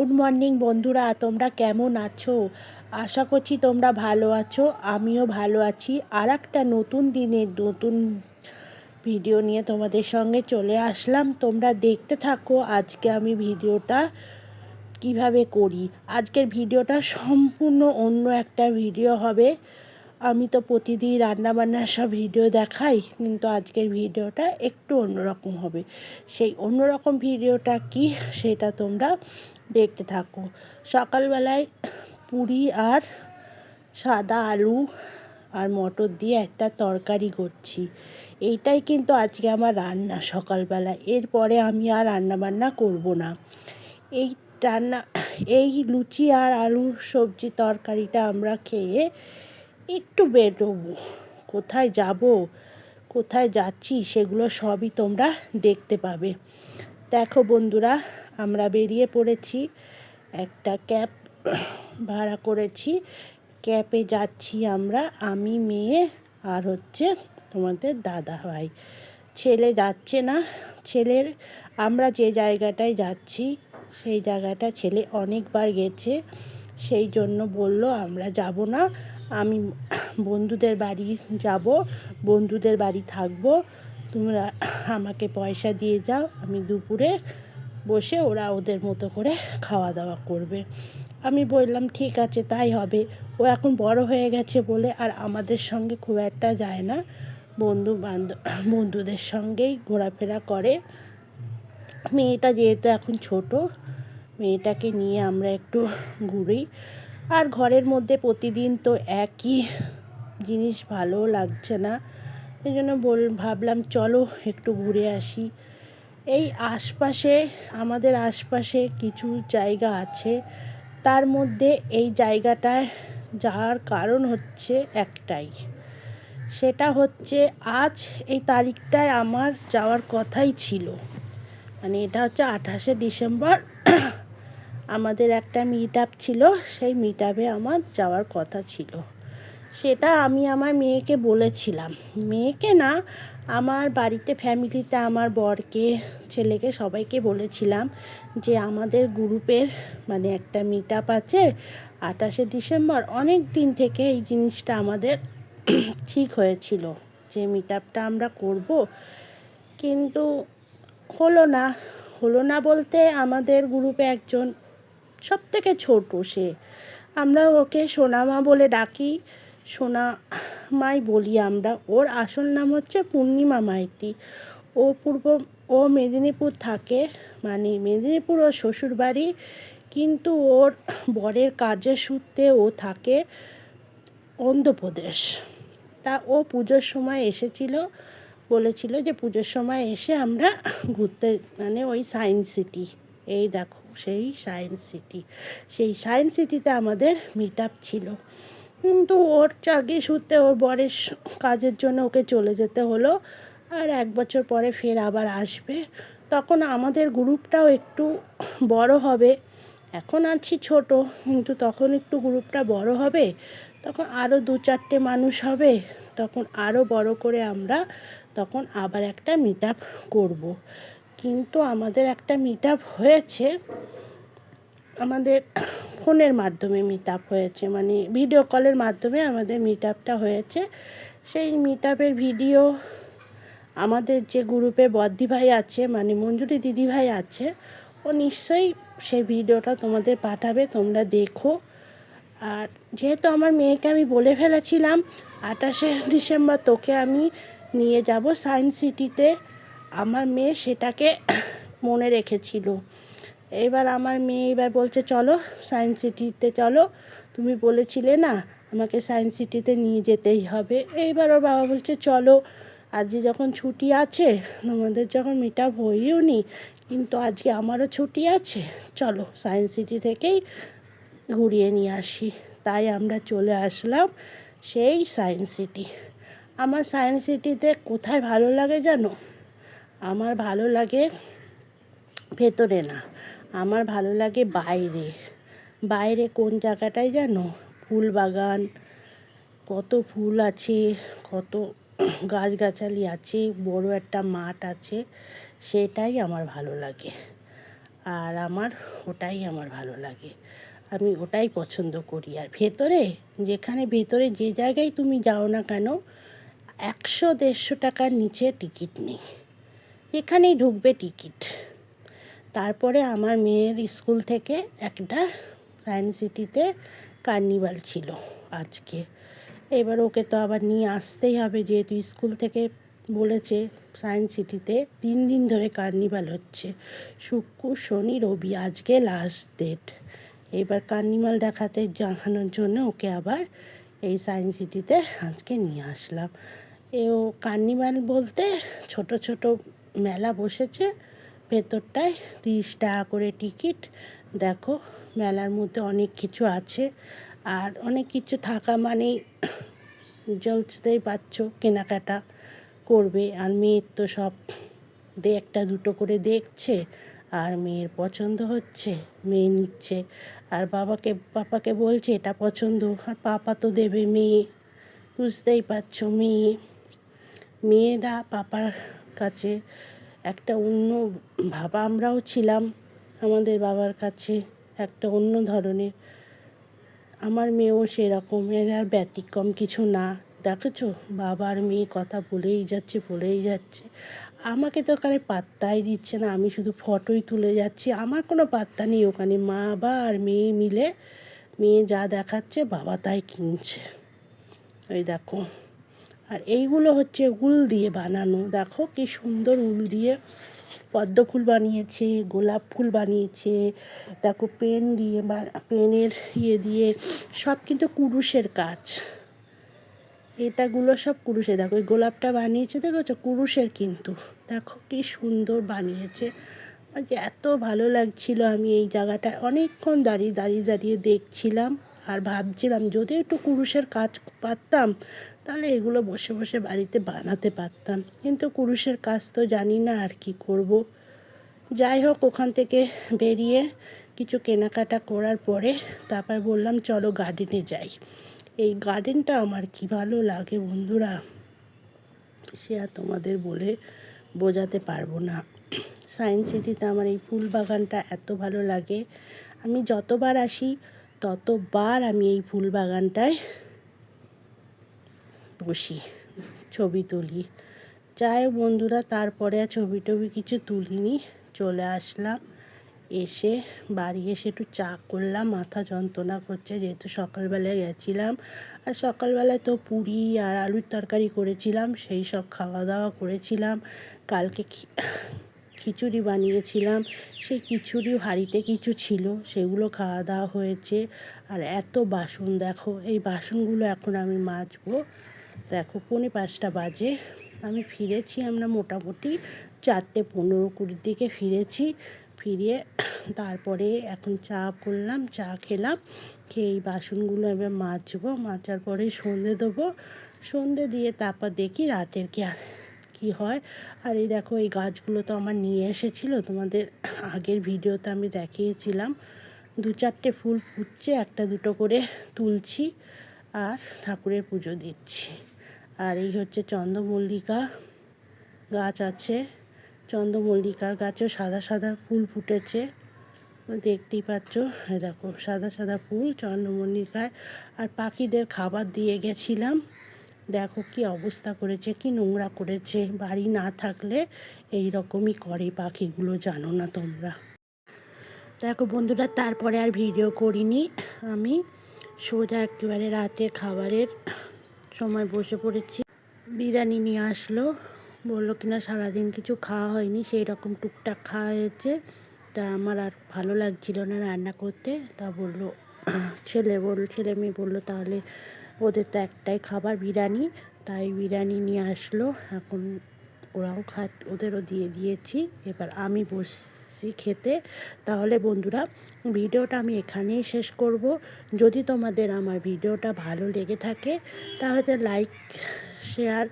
Good morning বন্ধুরা। তোমরা কেমন আছো? আশা করছি তোমরা ভালো আছো, আমিও ভালো আছি। আর একটা নতুন দিনের নতুন ভিডিও নিয়ে তোমাদের সঙ্গে চলে আসলাম। তোমরা দেখতে থাকো আজকে আমি ভিডিওটা কীভাবে করি। আজকের ভিডিওটা সম্পূর্ণ অন্য একটা ভিডিও হবে। আমি তো প্রতিদিন রান্নাবান্নার সব ভিডিও দেখাই, কিন্তু আজকের ভিডিওটা একটু অন্যরকম হবে। সেই অন্যরকম ভিডিওটা কি, সেটা তোমরা দেখতে থাকো। সকালবেলায় পুরি আর সাদা আলু আর মটর দিয়ে একটা তরকারি করছি। এইটাই কিন্তু আজকে আমার রান্না সকালবেলা এরপরে আমি আর রান্না বান্না করব না। এই রান্না, এই লুচি আর আলুর সবজি তরকারিটা আমরা খেয়ে একটু বেরোবো। কোথায় যাব, কোথায় যাচ্ছি, সেগুলো সবই তোমরা দেখতে পাবে। দেখো বন্ধুরা আমরা বেরিয়ে পড়েছি, একটা ক্যাব ভাড়া করেছি। ক্যাবে যাচ্ছি আমরা, আমি, মেয়ে আর হচ্ছে তোমাদের দাদা ভাই। ছেলে যাচ্ছে না, ছেলের আমরা যে জায়গাটায় যাচ্ছি, সেই জায়গাটা ছেলে অনেকবার গেছে, সেই জন্য বলল আমরা যাব না। আমি বন্ধুদের বাড়ি যাব, বন্ধুদের বাড়ি থাকব, তোমরা আমাকে পয়সা দিয়ে যাও, আমি দুপুরে বসে ওরা ওদের মতো করে খাওয়া দাওয়া করবে। আমি বললাম, ঠিক আছে, তাই হবে। ও এখন বড় হয়ে গেছে বলে আর আমাদের সঙ্গে খুব একটা যায় না। বন্ধু বান্ধব বন্ধুদের সঙ্গেই ঘোরাফেরা করে। মেয়েটা যেহেতু এখন ছোট, মেয়েটাকে নিয়ে আমরা একটু ঘুরি। আর ঘরের মধ্যে প্রতিদিন তো একই জিনিস ভালো লাগছে না। এই জন্য বল, ভাবলাম, চলো, একটু ঘুরে আসি। এই আশপাশে, আমাদের আশপাশে কিছু জায়গা আছে। তার মধ্যে এই জায়গাটায় যাওয়ার কারণ হচ্ছে একটাই। সেটা হচ্ছে আজ এই তারিখটায় আমার যাওয়ার কথাই ছিল। মানে এটা হচ্ছে আঠাশে ডিসেম্বর। আমাদের একটা মিট আপ ছিল, সেই মিট আপে আমার যাওয়ার কথা ছিল। সেটা আমি আমার মেয়েকে বলেছিলাম। মেয়েকে না আমার বাড়িতে ফ্যামিলিতে আমার বরকে, ছেলেকে সবাইকে বলেছিলাম যে আমাদের গ্রুপের মানে একটা মিট আপ আছে আঠাশে ডিসেম্বর। অনেক দিন থেকে এই জিনিসটা আমাদের ঠিক হয়েছিল যে মিট আপটা আমরা করব। কিন্তু হলো না হলো না বলতে আমাদের গ্রুপে একজন সব থেকে ছোটো সে। আমরা ওকে সোনামা বলে ডাকি। সোনা মাই বলি আমরা। ওর আসল নাম হচ্ছে পূর্ণিমা মাইতি। ও পূর্ব, ও মেদিনীপুর থাকে মানে মেদিনীপুর ওর শ্বশুরবাড়ি, কিন্তু ওর বরের কাজের সূত্রে ও থাকে অন্ধ্রপ্রদেশ। তা ও পুজোর সময় এসেছিল, বলেছিল যে পুজোর সময় এসে আমরা ঘুরতে মানে ওই সায়েন্স সিটি, এই দেখো সেই সায়েন্স সিটি, সেই সায়েন্স সিটিতে আমাদের মিট আপ ছিল। কিন্তু ওর চাকরি সূত্রে ওর বরের কাজের জন্য ওকে চলে যেতে হলো। আর এক বছর পরে ফের আবার আসবে। তখন আমাদের গ্রুপটাও একটু বড় হবে। এখন আছি ছোট, কিন্তু তখন একটু গ্রুপটা বড় হবে। তখন আরও দু চারটে মানুষ হবে। তখন আরও বড় করে আমরা তখন আবার একটা মিট আপ করব। কিন্তু আমাদের একটা মিট আপ হয়েছে। আমাদের ফোনের মাধ্যমে মিট আপ হয়েছে। মানে ভিডিও কলের মাধ্যমে আমাদের মিট আপটা হয়েছে। সেই মিট আপের ভিডিও আমাদের যে গ্রুপে বদ্দি ভাই আছে মানে মঞ্জুরি দিদিভাই আছে, ও নিশ্চয়ই সেই ভিডিওটা তোমাদের পাঠাবে, তোমরা দেখো। আর যেহেতু আমার মেয়েকে আমি বলে ফেলেছিলাম, আঠাশে ডিসেম্বর তোকে আমি নিয়ে যাব সায়েন্স সিটিতে। আমার মেয়ে সেটাকে মনে রেখেছিল। এবার আমার মেয়ে এবার বলছে, চলো সায়েন্স সিটিতে চলো। তুমি বলেছিলে না, আমাকে সায়েন্স সিটিতে নিয়ে যেতেই হবে। এইবার ওর বাবা বলছে, চলো, আজকে যখন ছুটি আছে, তোমাদের যখন মিট আপ হইও নি, কিন্তু আজকে আমারও ছুটি আছে, চলো সায়েন্স সিটি থেকেই ঘুরিয়ে নিয়ে আসি। তাই আমরা চলে আসলাম সেই সায়েন্স সিটি আমার সায়েন্স সিটিতে কোথায় ভালো লাগে জানো? আমার ভালো লাগে ভেতরে না। আমার ভালো লাগে বাইরে। বাইরে কোন জায়গাটায় জানো? ফুল বাগান, কত ফুল আছে, কত গাছগাছালি আছে, বড় একটা মাঠ আছে, সেটাই আমার ভালো লাগে। আর আমার ওটাই আমার ভালো লাগে। আমি ওটাই পছন্দ করি। আর ভেতরে, যেখানে ভেতরে যে জায়গায় তুমি যাও না কেন, একশো দেড়শো টাকার নিচে টিকিট নেই। যেখানেই ঢুকবে টিকিট। তারপরে আমার মেয়ের স্কুল থেকে একটা সায়েন্স সিটিতে কার্নিভাল ছিল আজকে। এবার ওকে তো আবার নিয়ে আসতেই হবে, যেহেতু স্কুল থেকে বলেছে সায়েন্স সিটিতে তিন দিন ধরে কার্নিভাল হচ্ছে। শুক্র, শনি, রবি, আজকে লাস্ট ডেট এবার কার্নিভাল দেখাতে দেখানোর জন্য ওকে আবার এই সায়েন্স সিটিতে আজকে নিয়ে আসলাম। এ ও কার্নিভাল বলতে ছোট ছোট মেলা বসেছে ভেতরটায় তিরিশ টাকা করে টিকিট। দেখো, মেলার মধ্যে অনেক কিছু আছে। আর অনেক কিছু থাকা মানেই চলতেই পারছ, কেনাকাটা করবে। আর মেয়ের তো সব দে, একটা দুটো করে দেখছে। আর মেয়ের পছন্দ হচ্ছে, মেয়ে নিচ্ছে। আর বাবাকে, পাপাকে বলছে, এটা পছন্দ। আর পাপা তো দেবে মেয়ে। বুঝতেই পারছ, মেয়ে। মেয়েরা পাপার কাছে একটা অন্য ভাবা আমরাও ছিলাম আমাদের বাবার কাছে, একটা অন্য ধরনের। আমার মেয়েও সেরকম, এর আর ব্যতিক্রম কিছু না। দেখেছ? বাবার মেয়ে কথা বলেই যাচ্ছে বলেই যাচ্ছে। আমাকে তো ওখানে পাত্তাই দিচ্ছে না, আমি শুধু ফটোই তুলে যাচ্ছি। আমার কোনো পাত্তা নেই ওখানে। মা বা আর মেয়ে মিলে, মেয়ে যা দেখাচ্ছে বাবা তাই কিনছে। ওই দেখো। আর এইগুলো হচ্ছে উল দিয়ে বানানো। দেখো কি সুন্দর উল দিয়ে পদ্ম ফুল বানিয়েছে, গোলাপ ফুল বানিয়েছে, দেখো পেন দিয়ে বা, পেনের ইয়ে দিয়ে সব কিন্তু কুরুশের কাজ। এটাগুলো সব কুরুশের, দেখো ওই গোলাপটা বানিয়েছে, দেখেছ? কুরুশের কিন্তু। দেখো কি সুন্দর বানিয়েছে। এত ভালো লাগছিল আমি এই জায়গাটা অনেকক্ষণ দাঁড়িয়ে দাঁড়িয়ে দাঁড়িয়ে দেখছিলাম। আর ভাবছিলাম যদি একটু কুরুশের কাজ পারতাম, তাহলে এগুলো বসে বসে বাড়িতে বানাতে পারতাম। কিন্তু কুরুশের কাজ তো জানি না আর কি করব। যাই হোক, ওখান থেকে বেরিয়ে কিছু কেনাকাটা করার পরে তারপর বললাম, চলো গার্ডেনে যাই। এই গার্ডেনটা আমার কি ভালো লাগে বন্ধুরা, সে আর তোমাদের বলে বোঝাতে পারব না। সায়েন্স সিটিতে আমার এই ফুল বাগানটা এত ভালো লাগে। আমি যতবার আসি ততবার আমি এই ফুল বাগানটায় বসি, ছবি তুলি। যাই বন্ধুরা, তারপরে আর ছবি টবি কিছু তুলিনি, চলে আসলাম। এসে বাড়ি এসে একটু চা করলাম, মাথা যন্ত্রণা করছে, যেহেতু সকালবেলায় গেছিলাম। আর সকালবেলায় তো পুরি আর আলুর তরকারি করেছিলাম, সেই সব খাওয়া দাওয়া করেছিলাম। কালকে খিচুড়ি বানিয়েছিলাম। সেই খিচুড়ি হাঁড়িতে কিছু ছিল, সেগুলো খাওয়া দাওয়া হয়েছে। আর এত বাসন দেখো, এই বাসনগুলো এখন আমি মাজবো। দেখো, পৌনে পাঁচটা বাজে। আমি ফিরেছি, আমরা মোটামুটি চারটে পনেরো কুড়ির দিকে ফিরেছি। ফিরে তারপরে এখন চা করলাম, চা খেলাম, খেয়ে এই বাসনগুলো এবার মাজবো। মাজার পরে সন্ধে দেবো। সন্ধে দিয়ে তারপর দেখি রাতের কি আর কী হয়। আর এই দেখো, এই গাছগুলো তো আমার নিয়ে এসেছিল। তোমাদের আগের ভিডিওতে আমি দেখিয়েছিলাম। দু চারটে ফুল ফুটছে, একটা দুটো করে তুলছি আর ঠাকুরের পুজো দিচ্ছি। আর এই হচ্ছে চন্দ্রমল্লিকা গাছ আছে। চন্দ্রমল্লিকার গাছেও সাদা সাদা ফুল ফুটেছে। দেখতেই পাচ্ছ দেখো, সাদা সাদা ফুল চন্দ্রমল্লিকায়। আর পাখিদের খাবার দিয়ে গেছিলাম। দেখো কি অবস্থা করেছে, কি নোংরা করেছে। বাড়ি না থাকলে এই রকমই করে পাখিগুলো, জানো না তোমরা। দেখো বন্ধুরা, তারপরে আর ভিডিও করিনি। আমি সোজা একেবারে রাতে খাবারের সময় বসে পড়েছি। বিরিয়ানি নিয়ে আসলো। বলল কিনা সারাদিন কিছু খাওয়া হয়নি সেই রকম টুকটাক খাওয়া হয়েছে। তা আমার আর ভালো লাগছিল না রান্না করতে। তা বলল, ছেলে বলল ছেলে মেয়ে বলল তাহলে ওদের তো একটাই খাবার, বিরিয়ানি। তাই বিরিয়ানি নিয়ে আসলো। এখন ওরাও খা ওদেরও দিয়ে দিয়েছি। এবার আমি বসছি খেতে। তাহলে বন্ধুরা, ভিডিওটা আমি এখানেই শেষ করব। যদি তোমাদের আমার ভিডিওটা ভালো লেগে থাকে, তাহলে লাইক, শেয়ার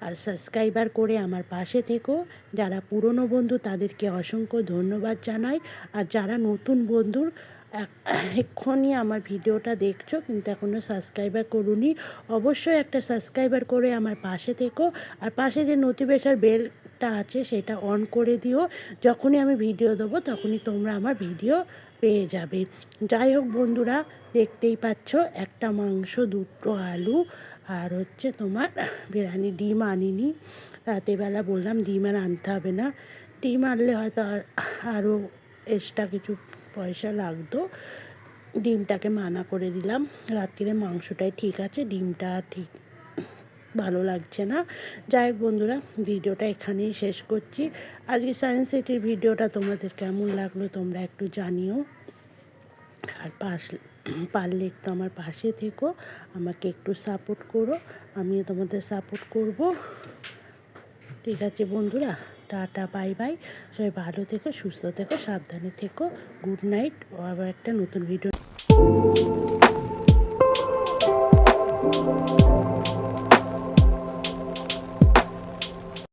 আর সাবস্ক্রাইবার করে আমার পাশে থেকো। যারা পুরনো বন্ধু, তাদেরকে অসংখ্য ধন্যবাদ জানাই। আর যারা নতুন বন্ধুর এক্ষুনি আমার ভিডিওটা দেখছ, কিন্তু এখনও সাবস্ক্রাইবার করুনি। অবশ্যই একটা সাবস্ক্রাইবার করে আমার পাশে থেকো। আর পাশে যে নোটিফিকেশন বেল একটা আছে, সেটা অন করে দিও। যখনই আমি ভিডিও দেবো, তখনই তোমরা আমার ভিডিও পেয়ে যাবে। যাই হোক বন্ধুরা, দেখতেই পাচ্ছ, একটা মাংস, দুটো আলু, আর হচ্ছে তোমার বিরিয়ানি, ডিম আনিনি। রাতেরবেলা বললাম ডিম আর আনতে হবে না। ডিম আনলে হয়তো আর আরও এক্সট্রা কিছু পয়সা লাগতো, ডিমটাকে মানা করে দিলাম। রাত্রিরে মাংসটাই ঠিক আছে, ডিমটা ঠিক ভালো লাগছে না। যাই হোক বন্ধুরা, ভিডিওটা এখানেই শেষ করছি। আজকে সায়েন্স সিটির ভিডিওটা তোমাদের কেমন লাগল তোমরা একটু জানিও। আর পাশ, পারলে একটু আমার পাশে থেকো, আমাকে একটু সাপোর্ট করো, আমিও তোমাদের সাপোর্ট করব। ঠিক আছে বন্ধুরা। Tata, bye bye. সবাই ভালো থেকো, সুস্থ থেকো, সাবধানে থেকো। Good night. আবার একটা নতুন ভিডিও